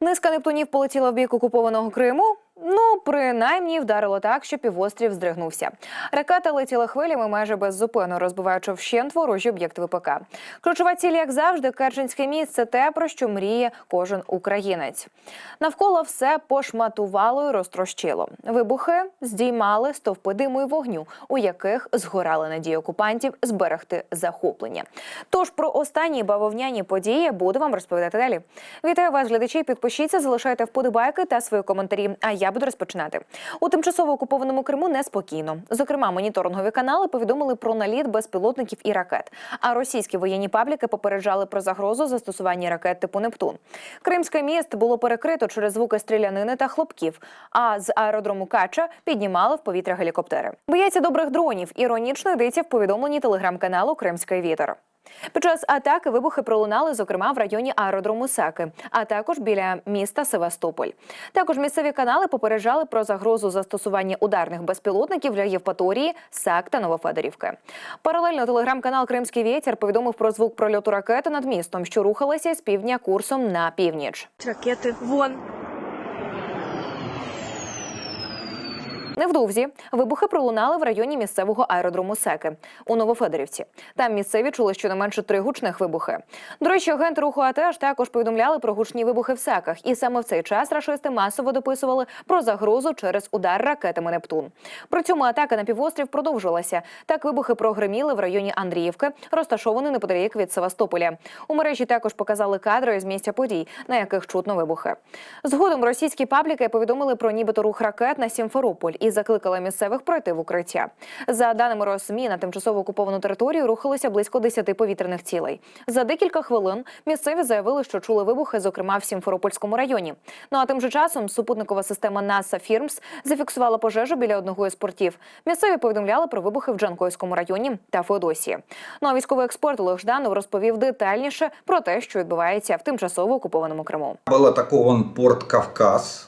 Низка нептунів полетіла в бік окупованого Криму. Ну, принаймні вдарило так, що півострів здригнувся. Ракета летіла хвилями майже беззупинно, розбиваючи вщент ворожі об'єкти ВПК. Ключова ціль, як завжди, Керченське міст – це те, про що мріє кожен українець. Навколо все пошматувало і розтрощило. Вибухи здіймали стовпи диму і вогню, у яких згорали надії окупантів зберегти захоплення. Тож про останні бавовняні події буду вам розповідати далі. Вітаю вас, глядачі. Підпишіться, залишайте вподобайки та свої коментарі. А я буду розпочинати. У тимчасово окупованому Криму неспокійно. Зокрема, моніторингові канали повідомили про наліт безпілотників і ракет. А російські воєнні пабліки попереджали про загрозу застосування ракет типу Нептун. Кримське міст було перекрито через звуки стрілянини та хлопків. А з аеродрому Кача піднімали в повітря гелікоптери. Бояться добрих дронів. Іронічно йдеться в повідомленні телеграм-каналу Кримський вітер. Під час атаки вибухи пролунали, зокрема в районі аеродрому Саки, а також біля міста Севастополь. Також місцеві канали попереджали про загрозу застосування ударних безпілотників для Євпаторії, САК та Новофедорівки. Паралельно телеграм-канал Кримський вітер повідомив про звук прольоту ракети над містом, що рухалася з півдня курсом на північ. Ракети вон. Невдовзі вибухи пролунали в районі місцевого аеродрому Секи у Новофедорівці. Там місцеві чули щонайменше три гучних вибухи. До речі, агенти руху АТЕШ також повідомляли про гучні вибухи в секах, і саме в цей час рашисти масово дописували про загрозу через удар ракетами Нептун. При цьому атака на півострів продовжилася. Так вибухи прогреміли в районі Андріївки, розташований неподалік від Севастополя. У мережі також показали кадри з місця подій, на яких чутно вибухи. Згодом російські пабліки повідомили про нібито рух ракет на Сімферополь і закликали місцевих пройти в укриття. За даними Росмі, на тимчасово окуповану територію рухалося близько 10 повітряних цілей. За декілька хвилин місцеві заявили, що чули вибухи, зокрема в Сімферопольському районі. Ну а тим же часом супутникова система NASA Фірмс зафіксувала пожежу біля одного із портів. Місцеві повідомляли про вибухи в Джанкойському районі та Феодосії. Ну а військовий експерт Олег Жданов розповів детальніше про те, що відбувається в тимчасово окупованому Криму. Был атакован порт Кавказ,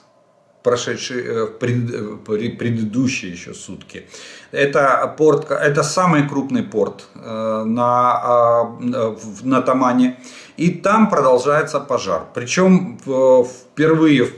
прошедший э, э, пре- предыдущие еще сутки. Это порт, это самый крупный порт э, на, а, на Тамане. И там продолжается пожар. Причем впервые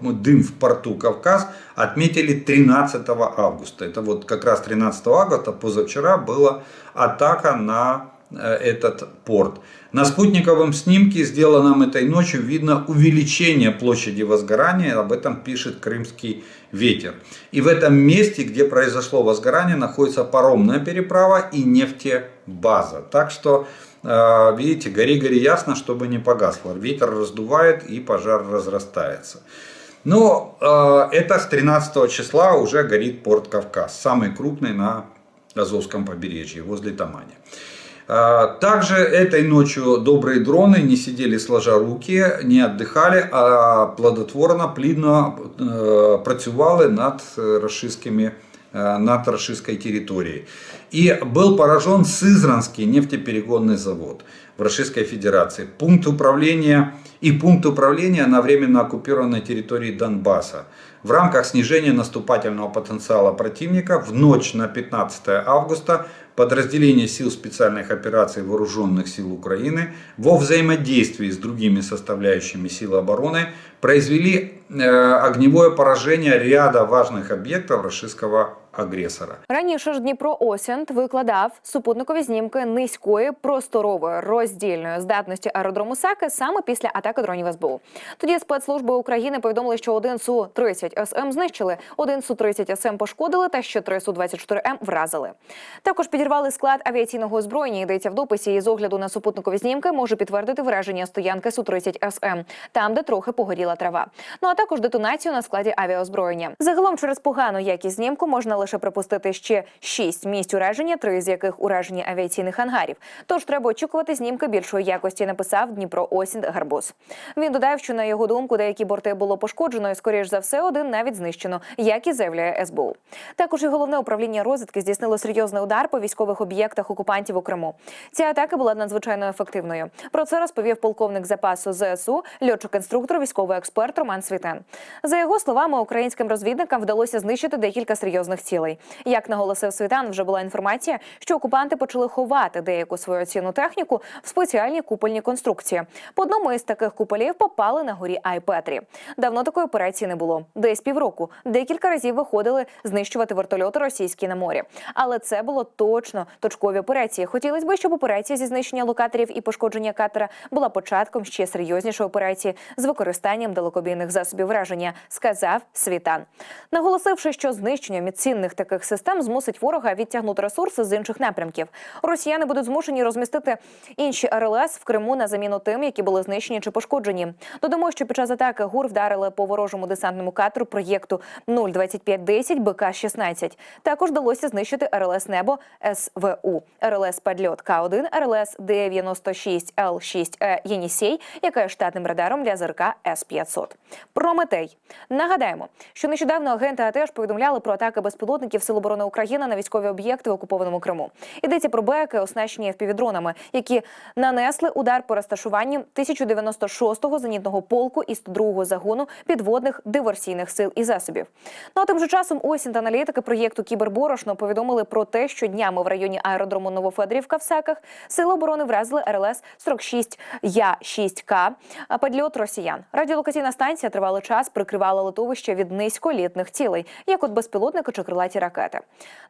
дым в порту Кавказ отметили 13 августа. Это вот как раз 13 августа, позавчера, была атака на этот порт. На спутниковом снимке, сделанном этой ночью, видно увеличение площади возгорания, об этом пишет крымский ветер. И в этом месте, где произошло возгорание, находится паромная переправа и нефтебаза. Так что, э, видите, гори-гори ясно, чтобы не погасло. Ветер раздувает и пожар разрастается. Но э, это с 13 числа уже горит порт Кавказ, самый крупный на Азовском побережье, возле Тамани. А, Также этой ночью добрые дроны не сидели сложа руки, не отдыхали, а плодотворно, плідно е, працювали над рашистськими е, над рашистской территорией. И был поражен Сызранский нефтеперегонный завод в Российской Федерации. Пункт управления и пункт управления на временно оккупированной территории Донбасса. В рамках снижения наступательного потенциала противника в ночь на 15 августа подразделения сил специальных операций Вооруженных сил Украины во взаимодействии с другими составляющими сил обороны произвели э, огневое поражение ряда важных объектов российского агрессора. Раніше ж Дніпро Осінт викладав супутникові знімки низької просторової роздільної здатності аеродрому Саки саме після атаки дронів СБУ. Тоді спецслужби України повідомили, що один су 30 СМ знищили, один су 30 СМ пошкодили, та ще три су 24 М вразили. Також підірвали склад авіаційного озброєння. Йдеться в дописі і з огляду на супутникові знімки може підтвердити враження стоянки су 30 СМ, там де трохи погоріла трава. Ну а також детонацію на складі авіаозброєння. Загалом через погану якість знімку можна лише припустити ще шість місць ураження, три з яких уражені авіаційних ангарів. Тож треба очікувати знімки більшої якості. Написав Дніпро Осінь Гарбуз. Він додав, що на його думку деякі борти було пошкоджено, і скоріш за все, один навіть знищено, як і заявляє СБУ. Також і головне управління розвідки здійснило серйозний удар по військових об'єктах окупантів у Криму. Ця атака була надзвичайно ефективною. Про це розповів полковник запасу ЗСУ, льотчик-інструктор, військовий експерт Роман Світен. За його словами, українським розвідникам вдалося знищити декілька серйозних цілей. Цілей. Як наголосив Світан, вже була інформація, що окупанти почали ховати деяку свою цінну техніку в спеціальні купольні конструкції. По одному із таких куполів попали на горі Айпетрі. Давно такої операції не було. Десь півроку. Декілька разів виходили знищувати вертольоти російські на морі. Але це було точно точкові операції. Хотілося б, щоб операція зі знищення локаторів і пошкодження катера була початком ще серйознішої операції з використанням далекобійних засобів враження, сказав Світан, наголосивши, що знищення міцінних таких систем змусить ворога відтягнути ресурси з інших напрямків. Росіяни будуть змушені розмістити інші РЛС в Криму на заміну тим, які були знищені чи пошкоджені. Додамо, що під час атаки ГУР вдарили по ворожому десантному катеру проєкту 02510 БК-16. Також вдалося знищити РЛС Небо СВУ, РЛС Падльот К1, РЛС 96 Л 6 Е Єнісей, яка є штатним радаром для ЗРК С-500. Прометей. Нагадаємо, що нещодавно агенти АТЕШ повідомляли про атаки безпілотників Сил оборони України на військові об'єкти в окупованому Криму. Йдеться про БЕКи, оснащені FPV-дронами, які нанесли удар по розташуванню 1096-го зенітного полку і 102-го загону підводних диверсійних сил і засобів. Ну а тим же часом осінь та аналітики проєкту Кіберборошно повідомили про те, що днями в районі аеродрому Новофедрівка в Саках сили оборони вразили РЛС 46 Я 6 К падльот росіян. Радіолокаційна станція тривалий час прикривала литовище від низьколітних цілей, як от безпілотники чи крилаті ракети.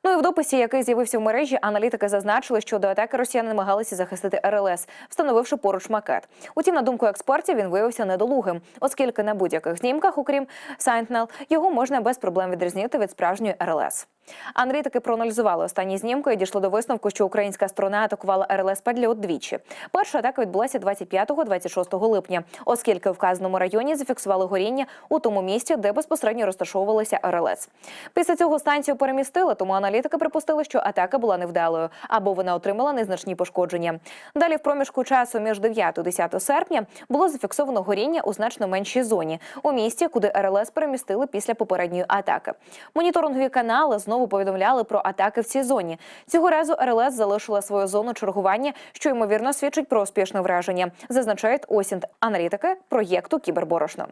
Ну і в дописі, який з'явився в мережі, аналітики зазначили, що до атаки росіяни намагалися захистити РЛС, встановивши поруч макет. Утім, на думку експертів, він виявився недолугим, оскільки на будь-яких знімках, окрім Sentinel, його можна без проблем відрізнити від справжньої РЛС. Аналітики проаналізували останні знімки і дійшли до висновку, що українська сторона атакувала РЛС Падліот двічі. Перша атака відбулася 25-26 липня, оскільки в вказаному районі зафіксували горіння у тому місці, де безпосередньо розташовувалися РЛС. Після цього станцію перемістили, тому аналітики припустили, що атака була невдалою або вона отримала незначні пошкодження. Далі, в проміжку часу між 9 та 10 серпня, було зафіксовано горіння у значно меншій зоні у місті, куди РЛС перемістили після попередньої атаки. Моніторингові канали знову повідомляли про атаки в цій зоні. Цього разу РЛС залишила свою зону чергування, що ймовірно свідчить про успішне враження, зазначають осінт аналітики проєкту Кіберборошно.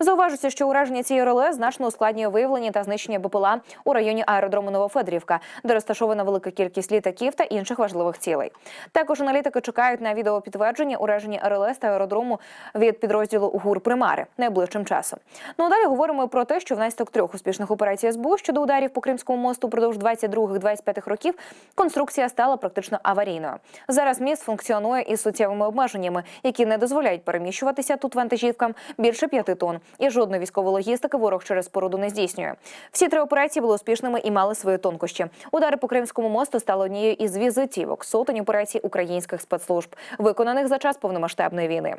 Зауважується, що ураження цієї РЛС значно ускладнює виявлення та знищення БПЛА у районі аеродрому Новофедрівка, де розташована велика кількість літаків та інших важливих цілей. Також аналітики чекають на відеопідтвердження ураження РЛС та аеродрому від підрозділу ГУР Примари найближчим часом. Ну а далі говоримо про те, що внаслідок трьох успішних операцій СБУ щодо ударів по Кримському мосту впродовж 22-25 років конструкція стала практично аварійною. Зараз міст функціонує із суттєвими обмеженнями, які не дозволяють переміщуватися тут вантажівкам більше п'яти тонн. І жодної військової логістики ворог через споруду не здійснює. Всі три операції були успішними і мали свої тонкощі. Удари по Кримському мосту стали однією із візитівок сотень операцій українських спецслужб, виконаних за час повномасштабної війни.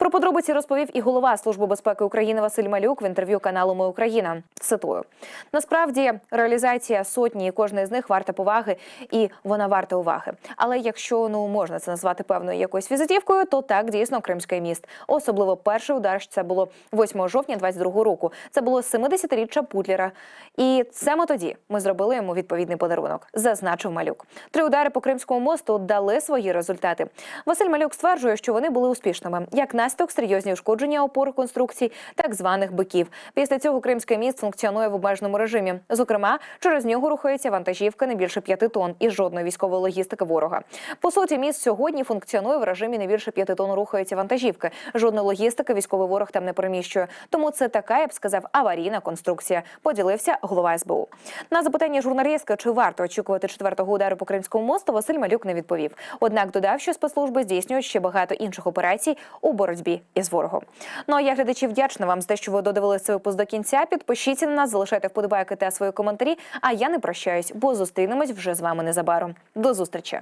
Про подробиці розповів і голова Служби безпеки України Василь Малюк в інтерв'ю каналу Ми Україна. Цитую: насправді реалізація сотні і кожної з них варта поваги, і вона варта уваги. Але якщо ну можна це назвати певною якоюсь візитівкою, то так дійсно Кримський міст. Особливо перший удар це було 8 жовтня 22 року. Це було 70-річчя Путлера. І саме тоді ми зробили йому відповідний подарунок. Зазначив Малюк. Три удари по Кримському мосту дали свої результати. Василь Малюк стверджує, що вони були успішними. Як наслідок серйозні ушкодження опор конструкцій, так званих биків. Після цього Кримський міст функціонує в обмеженому режимі. Зокрема, через нього рухається вантажівка не більше п'яти тонн і жодної військової логістики ворога. По суті, міст сьогодні функціонує в режимі не більше п'яти тонн рухаються вантажівки. Жодної логістики військовий ворог там не переміщує. Тому це така, я б сказав, аварійна конструкція. Поділився голова СБУ. На запитання журналістки, чи варто очікувати четвертого удару по Кримському мосту, Василь Малюк не відповів. Однак додав, що спецслужби здійснюють ще багато інших операцій у боротьбі із ворогом. Ну а я глядачі вдячна вам за те, що ви додивилися цей випуск до кінця. Підпишіться на нас, залишайте вподобайки та свої коментарі. А я не прощаюсь, бо зустрінемось вже з вами незабаром. До зустрічі.